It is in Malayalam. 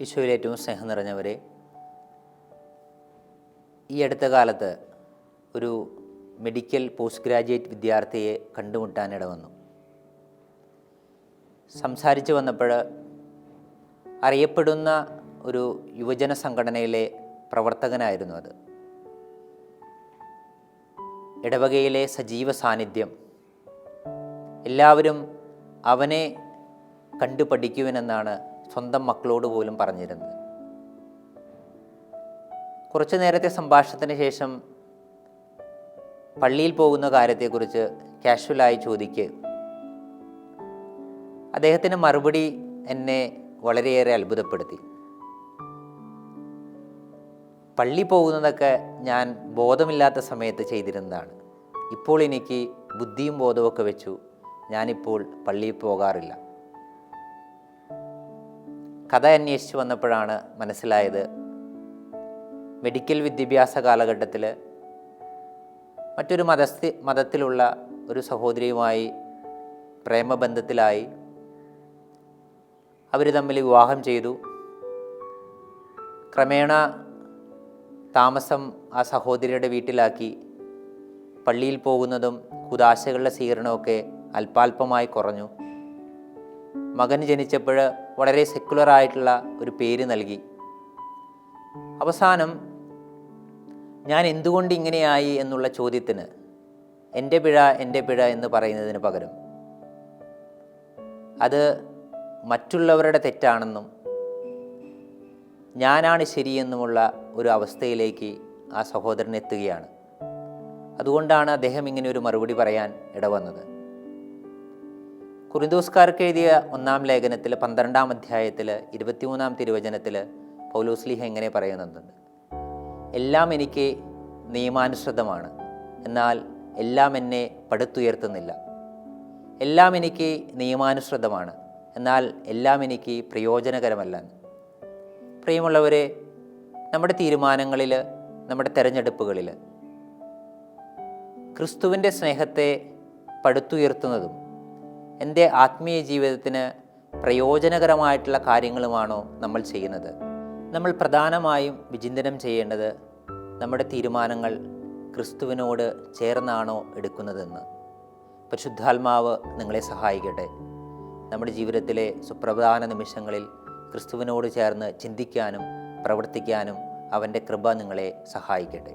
ഈശോയിൽ ഏറ്റവും സ്നേഹം നിറഞ്ഞവരെ ഈ അടുത്ത കാലത്ത് ഒരു മെഡിക്കൽ പോസ്റ്റ് ഗ്രാജുവേറ്റ് വിദ്യാർത്ഥിയെ കണ്ടുമുട്ടാനിട വന്നു സംസാരിച്ചു വന്നപ്പോൾ അറിയപ്പെടുന്ന ഒരു യുവജന സംഘടനയിലെ പ്രവർത്തകനായിരുന്നു അത്. ഇടവകയിലെ സജീവ സാന്നിധ്യം. എല്ലാവരും അവനെ കണ്ടു പഠിക്കുവനെന്നാണ് സ്വന്തം മക്കളോട് പോലും പറഞ്ഞിരുന്നത്. കുറച്ചു നേരത്തെ സംഭാഷണത്തിന് ശേഷം പള്ളിയിൽ പോകുന്ന കാര്യത്തെക്കുറിച്ച് കാഷ്വലായി ചോദിക്ക്. അദ്ദേഹത്തിന്റെ മറുപടി എന്നെ വളരെയേറെ അത്ഭുതപ്പെടുത്തി. പള്ളി പോകുന്നതൊക്കെ ഞാൻ ബോധമില്ലാത്ത സമയത്ത് ചെയ്തിരുന്നതാണ്. ഇപ്പോൾ എനിക്ക് ബുദ്ധിയും ബോധമൊക്കെ വെച്ചു. ഞാനിപ്പോൾ പള്ളിയിൽ പോകാറില്ല. കഥ അന്വേഷിച്ച് വന്നപ്പോഴാണ് മനസ്സിലായത്. മെഡിക്കൽ വിദ്യാഭ്യാസ കാലഘട്ടത്തിൽ മറ്റൊരു മതസ്ഥി മതത്തിലുള്ള ഒരു സഹോദരിയുമായി പ്രേമബന്ധത്തിലായി അവർ തമ്മിൽ വിവാഹം ചെയ്തു. ക്രമേണ താമസം ആ സഹോദരിയുടെ വീട്ടിലാക്കി. പള്ളിയിൽ പോകുന്നതും കുദാശകളുടെ സ്വീകരണമൊക്കെ അല്പാൽപമായി കുറഞ്ഞു. മകന് ജനിച്ചപ്പോൾ വളരെ സെക്കുലറായിട്ടുള്ള ഒരു പേര് നൽകി. അവസാനം ഞാൻ എന്തുകൊണ്ട് ഇങ്ങനെയായി എന്നുള്ള ചോദ്യത്തിന് എന്റെ പിഴ എന്റെ പിഴ എന്ന് പറയുന്നതിന് പകരം അത് മറ്റുള്ളവരുടെ തെറ്റാണെന്നും ഞാനാണ് ശരിയെന്നുമുള്ള ഒരു അവസ്ഥയിലേക്ക് ആ സഹോദരൻ എത്തുകയാണ്. അതുകൊണ്ടാണ് അദ്ദേഹം ഇങ്ങനെ ഒരു മറുപടി പറയാൻ ഇടവന്നത്. കുറിന്തോസ്കാർക്ക് എഴുതിയ ഒന്നാം ലേഖനത്തിൽ പന്ത്രണ്ടാം അധ്യായത്തിൽ ഇരുപത്തിമൂന്നാം തിരുവചനത്തിൽ പൗലോസ്ലിഹ എങ്ങനെ പറയുന്നുണ്ട്? എല്ലാം എനിക്ക് നിയമാനുസൃതമാണ്. എന്നാൽ എല്ലാം എന്നെ പടുത്തുയർത്തുന്നില്ല. എല്ലാം എനിക്ക് നിയമാനുസൃതമാണ്. എന്നാൽ എല്ലാം എനിക്ക് പ്രയോജനകരമല്ല. പ്രിയമുള്ളവരെ നമ്മുടെ തീരുമാനങ്ങളിൽ നമ്മുടെ തിരഞ്ഞെടുപ്പുകളിൽ ക്രിസ്തുവിന്റെ സ്നേഹത്തെ പടുത്തുയർത്തുന്നതും എന്റെ ആത്മീയ ജീവിതത്തിന് പ്രയോജനകരമായിട്ടുള്ള കാര്യങ്ങളുമാണോ നമ്മൾ ചെയ്യുന്നത്? നമ്മൾ പ്രധാനമായും വിചിന്തനം ചെയ്യേണ്ടത് നമ്മുടെ തീരുമാനങ്ങൾ ക്രിസ്തുവിനോട് ചേർന്നാണോ എടുക്കുന്നതെന്ന്. പരിശുദ്ധാത്മാവ് നിങ്ങളെ സഹായിക്കട്ടെ. നമ്മുടെ ജീവിതത്തിലെ സുപ്രധാന നിമിഷങ്ങളിൽ ക്രിസ്തുവിനോട് ചേർന്ന് ചിന്തിക്കാനും പ്രവർത്തിക്കാനും അവന്റെ കൃപ നിങ്ങളെ സഹായിക്കട്ടെ.